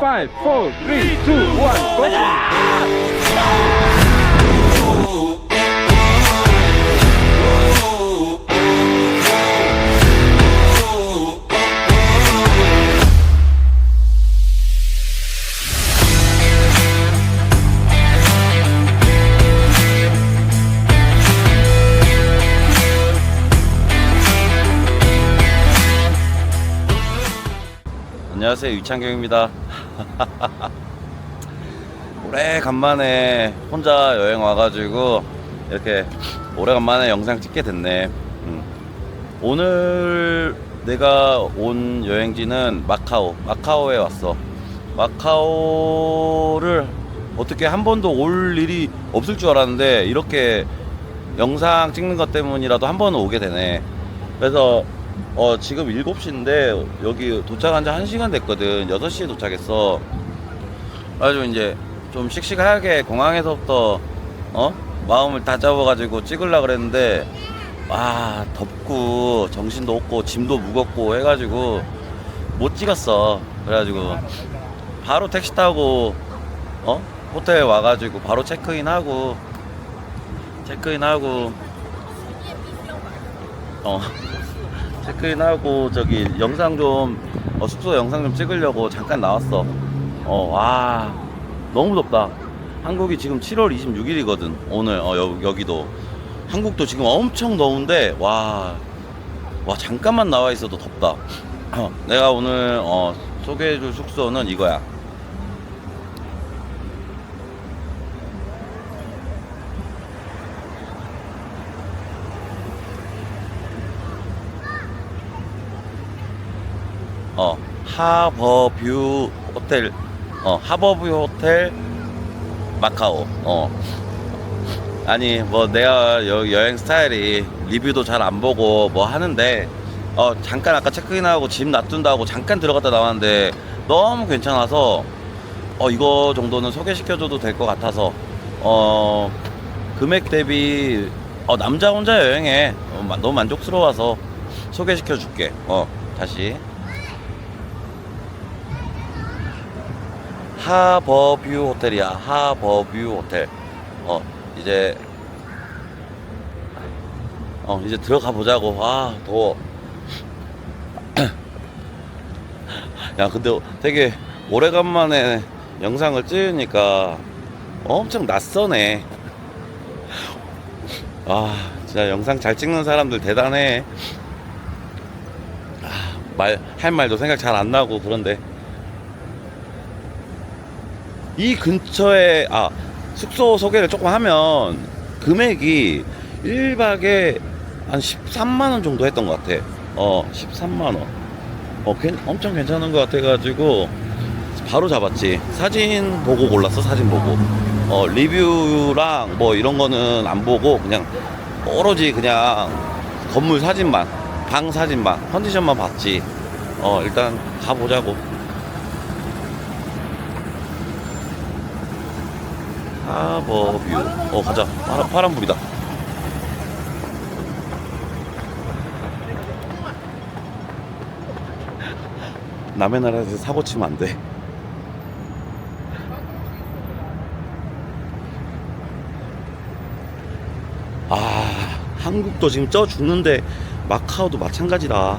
5, 4, 3, 2, 1, go! 안녕하세요 유창경입니다 오래간만에 혼자 여행 와가지고 이렇게 오래간만에 영상 찍게 됐네. 음. 오늘 내가 온 여행지는 마카오 마카오에 왔어. 마카오를 어떻게 한 번도 올 일이 없을 줄 알았는데 이렇게 영상 찍는 것 때문이라도 한 번은 오게 되네. 그래서 어 지금 7시인데 여기 도착한 지 1시간 됐거든. 6시에 도착했어. 그래가지고 이제 좀 씩씩하게 공항에서부터 어? 마음을 다 잡아가지고 찍으려 그랬는데 아 덥고 정신도 없고 짐도 무겁고 해가지고 못 찍었어. 그래가지고 바로 택시 타고 어? 호텔 와가지고 바로 체크인하고 체크인하고 어 체크인하고 저기 영상 좀 어, 숙소 영상 좀 찍으려고 잠깐 나왔어. 어, 와 너무 덥다. 한국이 지금 7월 26일이거든. 오늘 어, 여, 여기도 한국도 지금 엄청 더운데 와, 와 잠깐만 나와 있어도 덥다. 어, 내가 오늘 어, 소개해 줄 숙소는 이거야. 어 하버뷰 호텔 어 하버뷰 호텔 마카오 어. 아니 뭐 내가 여, 여행 스타일이 리뷰도 잘 안 보고 뭐 하는데 어 잠깐 아까 체크인하고 짐 놔둔다고 잠깐 들어갔다 나왔는데 너무 괜찮아서 어 이거 정도는 소개시켜줘도 될 것 같아서 어 금액 대비 어 남자 혼자 여행해. 어, 마- 너무 만족스러워서 소개시켜 줄게. 어 다시 하버뷰 호텔이야. 하버뷰 호텔. 어, 이제 어, 이제 들어가 보자고. 아, 더워. 야, 근데 되게 오래간만에 영상을 찍으니까 엄청 낯서네. 아, 진짜 영상 잘 찍는 사람들 대단해. 아, 말, 할 말도 생각 잘 안 나고 그런데. 이 근처에 아 숙소 소개를 조금 하면 금액이 1박에 한 13만 원 정도 했던 것 같아. 어, 13만 원. 어, 괜- 엄청 괜찮은 것 같아가지고 바로 잡았지. 사진 보고 골랐어, 사진 보고. 어, 리뷰랑 뭐 이런 거는 안 보고 그냥 오로지 그냥 건물 사진만, 방 사진만, 컨디션만 봤지. 어, 일단 가보자고. 하버뷰. 어, 가자. 파란, 파란불이다. 남의 나라에서 사고 치면 안 돼. 아, 한국도 지금 쪄 죽는데 마카오도 마찬가지다.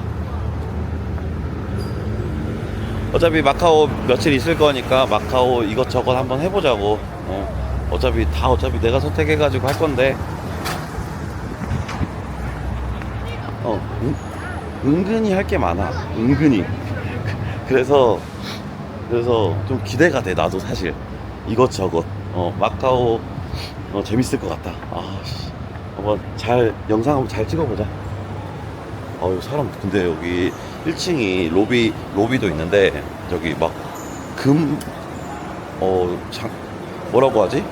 어차피 마카오 며칠 있을 거니까 마카오 이것저것 한번 해보자고. 어, 어차피 다 어차피 내가 선택해가지고 할 건데. 어, 은, 은근히 할 게 많아. 은근히. 그래서 그래서 좀 기대가 돼 나도 사실 이것저것. 어, 마카오 어, 재밌을 것 같다. 아, 씨. 한번 잘 영상 한번 잘 찍어보자. 어유 사람 근데 여기 1층이 로비 로비도 있는데 저기 막 금 어 장 뭐라고 하지?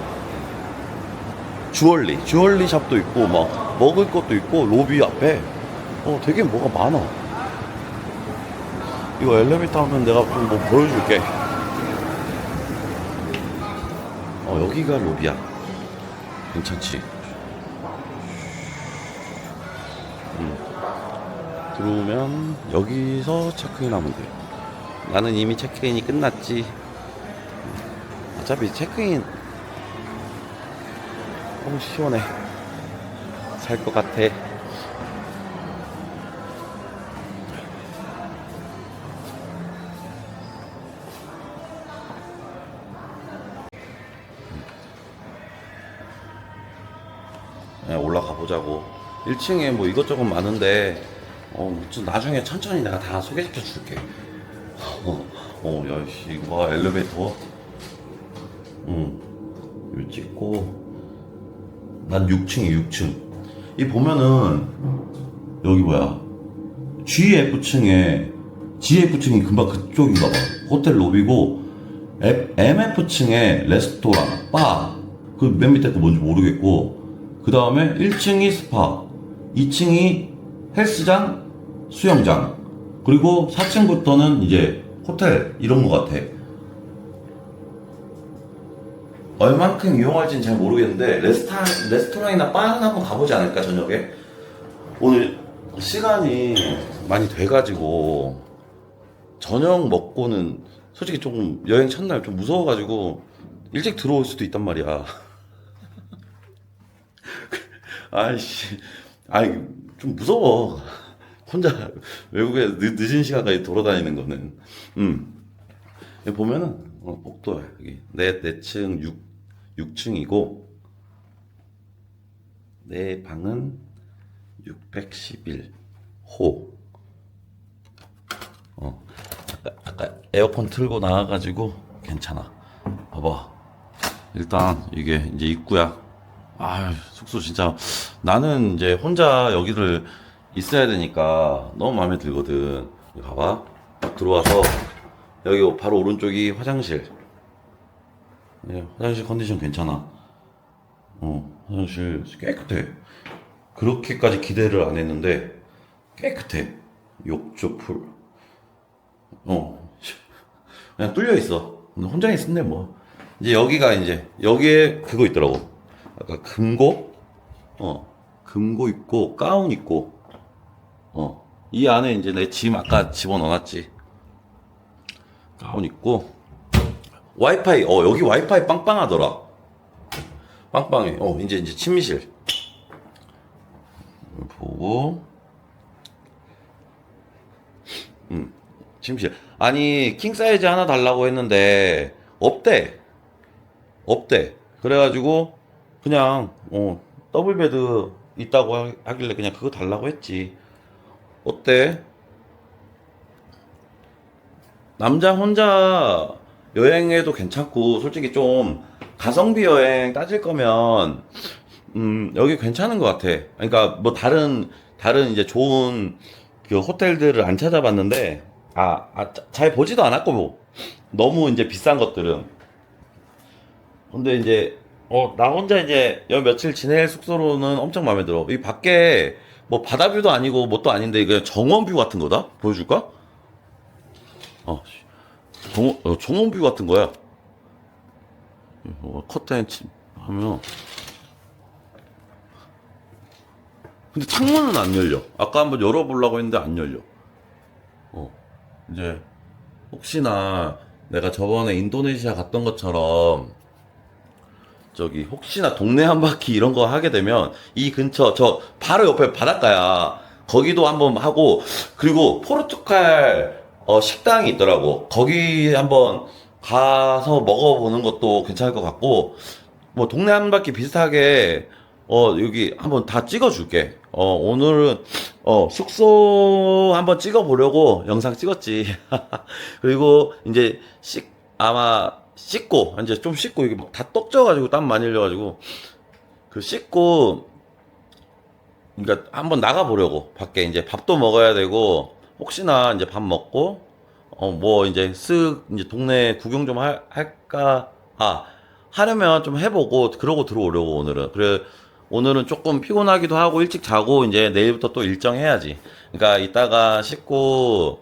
주얼리 주얼리 샵도 있고 막 먹을 것도 있고 로비 앞에 어 되게 뭐가 많아. 이거 엘리베이터 하면 내가 좀 뭐 보여줄게. 어 여기가 로비야. 괜찮지? 음. 들어오면 여기서 체크인 하면 돼. 나는 이미 체크인이 끝났지. 어차피 체크인 너무 시원해. 살것 같아. 네, 올라가 보자고. 1층에 뭐 이것저것 많은데, 어, 좀 나중에 천천히 내가 다 소개시켜 줄게. 어, 어, 야, 씨, 이거 봐, 엘리베이터. 응. 이거 찍고. 난 6층이 6층. 이 보면은, 여기 뭐야. GF층에, GF층이 금방 그쪽인가 봐. 호텔 로비고, MF층에 레스토랑, 바. 그 맨 밑에 거 뭔지 모르겠고, 그 다음에 1층이 스파, 2층이 헬스장, 수영장, 그리고 4층부터는 이제 호텔, 이런 거 같아. 얼만큼 이용할지는 잘 모르겠는데, 레스토랑, 레스토랑이나 바는 한번 가보지 않을까, 저녁에? 오늘 시간이 많이 돼가지고, 저녁 먹고는 솔직히 조금 여행 첫날 좀 무서워가지고, 일찍 들어올 수도 있단 말이야. 아이씨, 아이, 좀 무서워. 혼자 외국에 늦, 늦은 시간까지 돌아다니는 거는. 음. 보면은, 어, 복도야, 여기. 내, 내층 6, 6층이고, 내 방은 611호. 어, 아까, 아까 에어컨 틀고 나와가지고 괜찮아. 봐봐. 일단 이게 이제 입구야. 아, 숙소 진짜 나는 이제 혼자 여기를 있어야 되니까 너무 마음에 들거든. 봐봐. 딱 들어와서 여기 바로 오른쪽이 화장실. 네, 화장실 컨디션 괜찮아. 어, 화장실 깨끗해. 그렇게까지 기대를 안 했는데 깨끗해. 욕조 풀. 어, 그냥 뚫려 있어. 혼자 있었네 뭐. 이제 여기가 이제 여기에 그거 있더라고. 아까 금고, 어, 금고 있고 가운 있고, 어, 이 안에 이제 내 짐 아까 집어 넣어놨지. 가운 있고, 와이파이, 어 여기 와이파이 빵빵하더라. 빵빵해. 어 이제 이제 침실. 보고, 음, 침실. 아니 킹 사이즈 하나 달라고 했는데 없대. 없대. 그래가지고 그냥 어 더블 베드 있다고 하- 하길래 그냥 그거 달라고 했지. 어때? 남자 혼자 여행해도 괜찮고 솔직히 좀 가성비 여행 따질 거면 음 여기 괜찮은 것 같아. 그러니까 뭐 다른 다른 이제 좋은 그 호텔들을 안 찾아봤는데 아, 아, 자- 잘 보지도 않았고 뭐 너무 이제 비싼 것들은 근데 이제 어 나 혼자 이제 여 며칠 지낼 숙소로는 엄청 마음에 들어. 이 밖에 뭐 바다뷰도 아니고 뭣도 아닌데 그냥 정원뷰 같은 거다. 보여줄까? 어 씨. 정원 어, 정원뷰 같은 거야. 어, 커튼 치- 하면 근데 창문은 안 열려. 아까 한번 열어보려고 했는데 안 열려. 어 이제 혹시나 내가 저번에 인도네시아 갔던 것처럼 저기 혹시나 동네 한 바퀴 이런 거 하게 되면 이 근처 저 바로 옆에 바닷가야 거기도 한번 하고 그리고 포르투갈 어, 식당이 있더라고. 거기 한번 가서 먹어보는 것도 괜찮을 것 같고 뭐 동네 한 바퀴 비슷하게 어 여기 한번 다 찍어줄게. 어 오늘은 어 숙소 한번 찍어보려고 영상 찍었지. 그리고 이제 씻 아마 씻고 이제 좀 씻고 이게 막다 떡져가지고 땀 많이 흘려가지고 그 씻고 그러니까 한번 나가 보려고 밖에 이제 밥도 먹어야 되고 혹시나 이제 밥 먹고 어 뭐 이제 쓱 이제 동네 구경 좀 할, 할까 아 하려면 좀 해보고 그러고 들어오려고 오늘은 그래 오늘은 조금 피곤하기도 하고 일찍 자고 이제 내일부터 또 일정 해야지 그러니까 이따가 씻고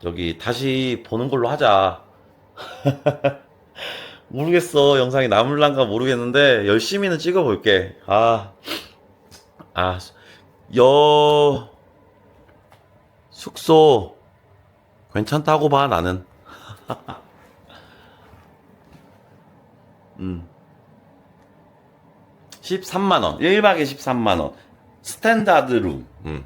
저기 다시 보는 걸로 하자 모르겠어. 영상이 남을란가 모르겠는데, 열심히는 찍어볼게. 아, 아, 여, 숙소, 괜찮다고 봐, 나는. 음. 13만원. 1박에 13만원. 스탠다드 룸. 음.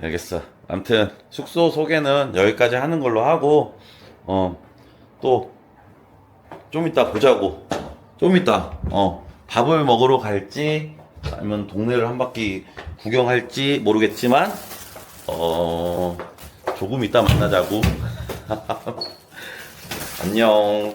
알겠어. 아무튼 숙소 소개는 여기까지 하는 걸로 하고 어 또 좀 이따 보자고. 좀 이따 어 밥을 먹으러 갈지 아니면 동네를 한 바퀴 구경할지 모르겠지만 어 조금 이따 만나자고. 안녕.